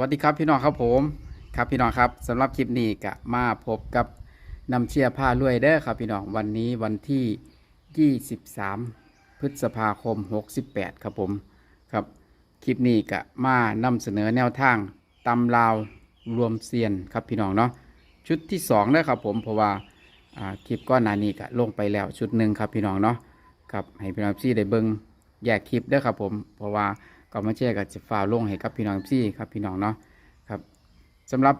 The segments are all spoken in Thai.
วัสดีครับพี่น้องครับผมครับพี่น้องครับสำหรับคลิปนี้ก็มาพบกับนำเชียร์ผ้ารวยเด้อครับพี่น้องวันนี้วันที่ 23 พฤษภาคม 68 ครับผมครับคลิปนี้ก็มานำเสนอแนวทางตำลาวรวมเซียนครับพี่น้องเนาะชุดที่2เด้ครับผมเพราะว่าคลิปก้อนหน้านี้ก็ลงไปแล้วชุดหนึ่งครับพี่น้องเนาะครับให้พี่น้องซี่ได้เบิ่งแยกคลิปเด้อครับผมเพราะว่า ก็มาแชร์กับจะฝ่าลงให้กับพี่น้องพี่ครับพี่น้องเนาะครับสำหรับ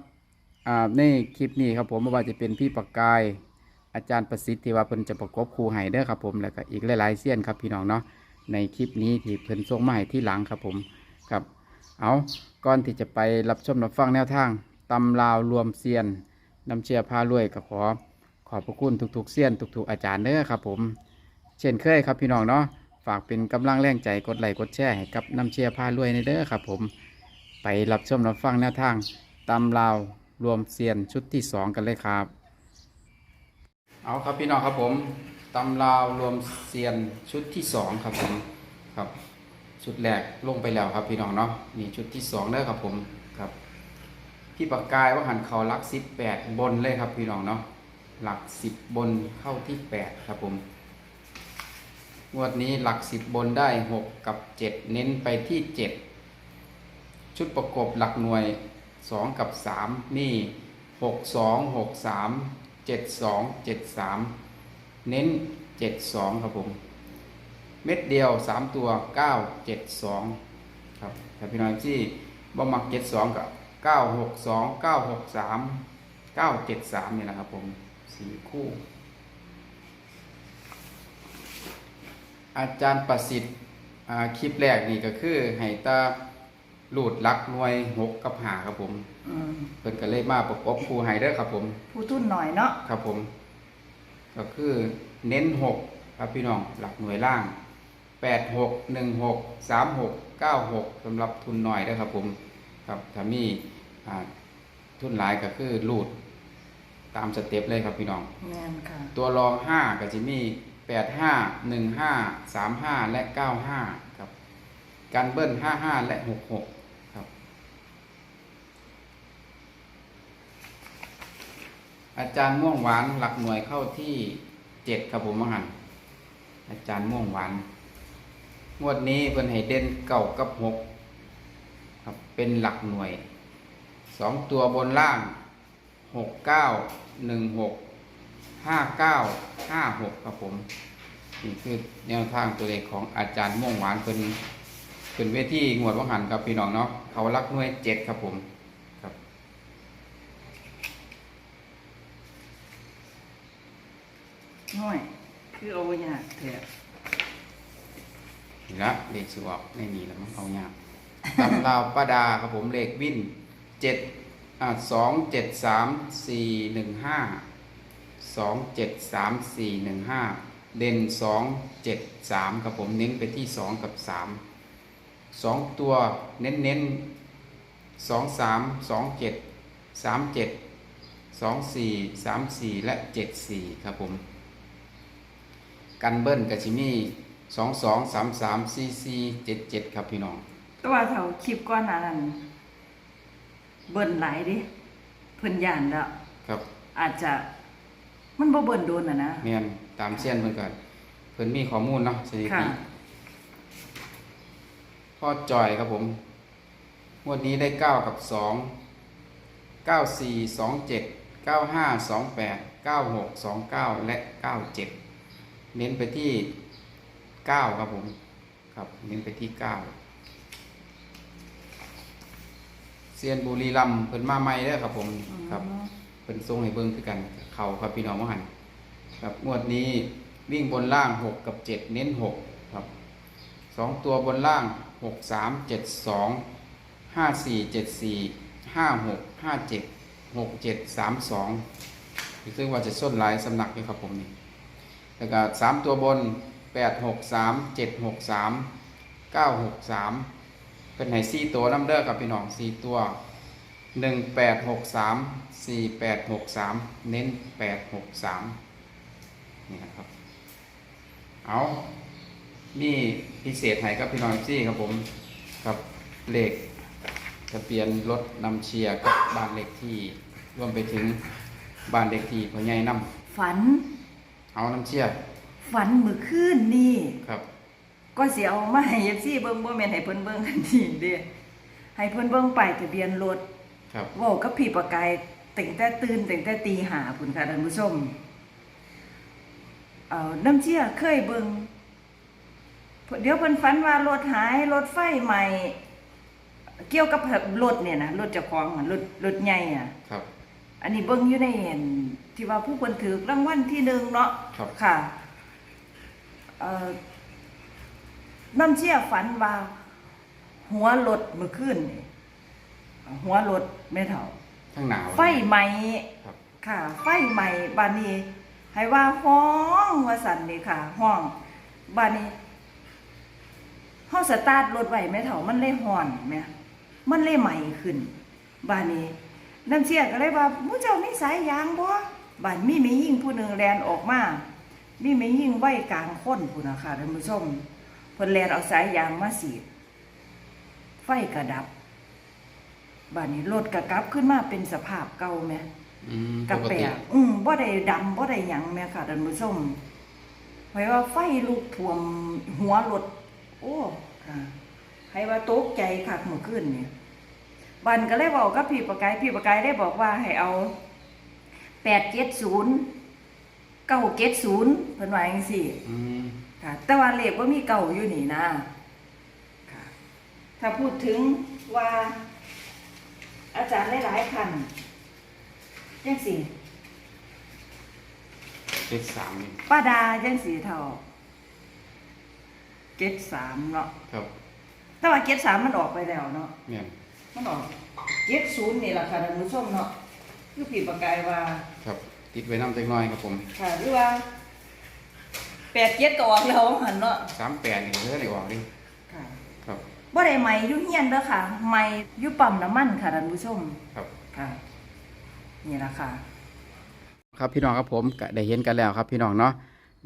ในคลิปนี้ครับผมไม่ว่าจะเป็นพี่ปากกาย อาจารย์ประสิทธิ์ที่ว่าเพิ่นจะประกบครูให้เด้อครับผมแล้วก็อีกหลายๆเสี้ยนครับพี่น้องเนาะในคลิปนี้ที่เพิ่นส่งมาให้ที่หลังครับผมครับเอาก่อนที่จะไปรับชมรับฟังแนวทางตำลาวรวมเซียนนำเชียร์พารวยก็ขอขอบพระคุณทุกๆเสี้ยนทุกๆอาจารย์เด้อครับผม เช่นเคยครับพี่น้องเนาะ ฝากเป็นกำลังแรงใจกดไลค์กดแชร์ให้กับน้ำเชียร์พารวยในเด้อครับผมไปรับชมรับฟังแนวทางตำลาวรวมเซียนชุดที่สองกันเลยครับ เอาครับพี่น้องครับผมตำลาวรวมเซียนชุดที่สองครับผมครับ ชุดแรกลงไปแล้วครับพี่น้องเนาะนี่ชุดที่สองเด้อครับผมครับพี่ปากกายว่าหันเขาหลักสิบแปดบนเลยครับพี่น้องเนาะหลักสิบบนเข้าที่แปดครับผม งวดนี้หลักสิบบนได้หกกับเจ็ดเน้นไปที่เจ็ดชุดประกบหลักหน่วยสองกับสามนี่หกสองหกสามเจ็ดสองเจ็ดสามเน้นเจ็ดสองครับผม เม็ดเดียวสามตัวเก้าเจ็ดสองครับถ้าพี่น้องที่บ่มักเจ็ดสองกับเก้าหกสองเก้าหกสามเก้าเจ็ดสามนี่แหละครับผมสี่คู่ อาจารย์ประสิทธิ์อ่าคลิปแรกนี่ก็คือให้ตาลูดลักหน่วยหกกับหาครับผมอืมเพิ่นก็เลยมาประกบครูไฮเดอร์ครับผมผู้ทุนหน่อยเนาะครับผม ก็คือเน้นหกครับพี่น้องหลักหน่วยล่างแปดหกหนึ่งหกสามหกเก้าหกสำหรับทุนหน่อยเด้อครับผมครับถ้ามีอ่าทุนหลายก็คือลูดตามสเต็ปเลยครับพี่น้องแม่นค่ะตัวรองห้าก็จะมี แปดห้าหนึ่งห้าสามห้าและเก้าห้าครับ การเบิ้ลห้าห้าและหกหกครับ อาจารย์ม่วงหวานหลักหน่วยเข้าที่เจ็ดครับผมมหันอาจารย์ม่วงหวาน งวดนี้เพิ่นให้เด่นเก่ากับหกครับ เป็นหลักหน่วยสองตัวบนล่างหกเก้า หนึ่งหกห้าเก้าห้าหกครับผมนี่คือแนวทางตัวเลขของอาจารย์ม่วงหวานเป็นเป็นเวทีงวดวังหันครับพี่น้องเนาะเขารักหน่วยเจ็ดครับผมครับ น้อย คือเอายากเถอะนี่ละเลขสวออกไม่มีแล้วมั้งเอายากตำราวป้าดาครับผมเลขวินเจ็ดอ่าสองเจ็ดสามสี่หนึ่งห้า สองเจ็ดสามสี่หนึ่งห้าเด่นสองเจ็ดสามครับผมเน้นไปที่สองกับสามสองตัวเน้นเน้นสองสามสองเจ็ดสามเจ็ดสองสี่สามสี่และเจ็ดสี่ครับผมกันเบิ้ลกับชิมี่สองสองสามสามสี่สี่เจ็ดเจ็ดครับพี่น้องแต่ว่าเท่าคลิปก้อนหนานั้นเบิ่นหลายเดิเพิ่นย่านแล้วครับ อาจจะ มันบ่เบิ่นโดนน่ะนะเมียนตามเส้นเพื่อนกันเพิ่นมีข้อมูลเนาะสถิค่ะ ติพ่อจอยครับผมงวดนี้ได้เก้ากับสองเก้าสี่สองเจ็ดเก้าห้าสองแปดเก้าหกสองเก้าและเก้าเจ็ดเน้นไปที่เก้าครับผม ครับเน้นไปที่เก้าเซียนบุรีรัมย์เพิ่นมาใหม่เด้อครับผมครับ เป็นทรงให้เบิ่งคือกัน เข่าครับพี่น้องว่าหันครับงวดนี้วิ่งบนล่างหกกับเจ็ดเน้นหกครับสองตัวบนล่างหกสามเจ็ดสองห้าสี่เจ็ดสี่ห้าหกห้าเจ็ดหกเจ็ดสามสองซึ่งว่าจะส้นหลายสำนักนี่ครับผมนี่แล้วก็สามตัวบนแปดหกสามเจ็ดหกสามเก้าหกสามเป็นไหสี่ตัวน้ำเด้อกับพี่น้องสี่ตัว หนึ่งแปดหกสามสี่แปดหกสามเน้นแปดหกสามนี่นะครับ เอานี่พิเศษให้กับพี่น้องซี่ครับผมครับเลขทะเบียนรถนำเชียร์กับบ้านเลขที่รวมไปถึงบ้านเลขที่พ่อใหญ่นำฝันเอานำเชียร์ฝันมื้อคืนนี่ ครับ ก็สิเอามาให้ FC เบิ่งบ่แม่นให้เพิ่นเบิ่งกันนี่เด้ให้เพิ่นเบิ่งป้ายทะเบียนรถ ครับเว้ากับพี่ประกายตั้งแต่ตื่นตั้งแต่ตีห้าพุ่นค่ะท่านผู้ชมเอ่อน้ำเชี่ยเคยเบิ่งเดี๋ยวเพิ่นฝันว่ารถหายรถไฟใหม่ เกี่ยวกับรถเนี่ยนะรถเจ้าของอะรถรถใหญ่อะครับ อันนี้เบิ่งอยู่ในเห็นที่ว่าผู้คนถือรางวัลที่หนึ่งเนาะครับ ค่ะเอ่อน้ำเชี่ยฝันว่าหัวรถเมื่อคืนนี่ หัวรถไม่เท่าทั้งหนาวไฟไหม้ครับค่ะ ไฟไหม้บานนี้ ให้ว่าห้องว่าสั่นนี่ค่ะ ห้องบานนี้ห้องสตาร์ทรถไว้ไม่เท่ามันเลยห่อนแหม่มันเลยไหม้ขึ้นบานนี้น้ำเชี่ยก็เลยว่ามูเจ้ามีสายยางบ่บานมีแมียิ่งผู้หนึ่งแลนออกมามีแมียิ่งไว้กลางคนผู้นะค่ะท่านผู้ชมเพิ่นแลนเอาสายยางมาสีดไฟกระดับ บานนี้รถกระกลับขึ้นมาเป็นสภาพเก่าแหม่อืมกระปกแปติะอืมบ่ได้ดำบ่ได้หยังแม่ค่ะท่านผู้ชมไว้ว่าไฟลุกท่วมหัวรถโอ้ค่ะให้ว่าตกใจคักเมื่อคืนนี่บันก็เลยบอกกับพี่ประกายพี่ประกายได้บอกว่าให้เอา870 970เพิ่นว่าจังซี่อืมค่ะ แต่ว่าเลขบ่มีเก่าอยู่นี่นะค่ะ ถ้าพูดถึงว่า อาจารย์หลายๆคันจังซี่เจ็ดสามนี่ป้าดาจังสีเท่าเกตสามเนาะครับแต่ว่าเกตสามมันออกไปแล้วเนาะเนี่ยมันออกเกตศูนย์นี่แหละค่ะท่านผู้ชมเนาะคือผีประกายว่า ครับ ติดไว้น้ำเล็กน้อยครับผมค่ะหรือว่าแปดเกตก็ออกแล้วหันเนาะสามแปดนี่เพื่อได้ออกดิค่ะครั บบ่ได้ใหม่อยุ่เฮียนเด้อค่ะใหม่อยุ่ปั๊มน้ำมันค่ะท่านผู้ชมครับ ค่ะ นี่ละค่ะ ครับพี่น้องครับผมก็ได้เห็นกันแล้วครับพี่น้องเนาะ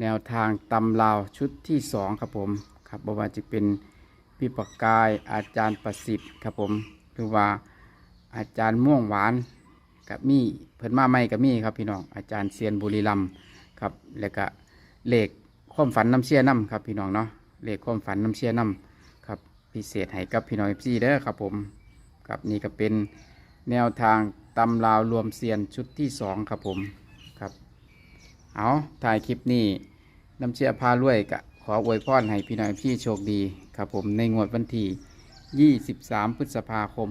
แนวทางตำลาวชุดที่สองครับผมครับบ่ว่าจะเป็นพี่ปากกายอาจารย์ประสิทธิ์ครับผมหรือว่าอาจารย์ม่วงหวานกับมี่เพิ่นมาใหม่กับมี่ครับพี่น้องอาจารย์เซียนบุรีรัมย์ครับแล้วก็เลขความฝันน้ำเชี่ยน้ำครับพี่น้องเนาะเลขความฝันน้ำเชี่ยน้ำครับ พิเศษให้กับพี่น้องเอฟซีเด้อครับผมครับนี่ก็เป็นแนวทางตำลาวรวมเซียนชุดที่สองครับผมครับเอาถ่ายคลิปนี้น้ำเชื่อพารวยกะขออวยพรให้พี่น้องพี่โชคดีครับผมในงวดวันที่ 23 พฤษภาคม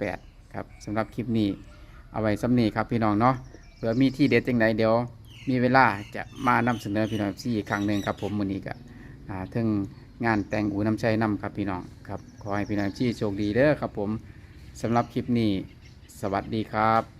68 ครับสำหรับคลิปนี้เอาไว้สำนีครับพี่น้องเนาะเผื่อมีที่เด็ดจังไหนเดี๋ยวมีเวลาจะมานำเสนอพี่น้องพี่อีกครั้งหนึ่งครับผมมือนี้กะถึง งานแต่งอูน้ำใจนำครับพี่น้องครับขอให้พี่น้องที่โชคดีเด้อครับผมสำหรับคลิปนี้ สวัสดีครับ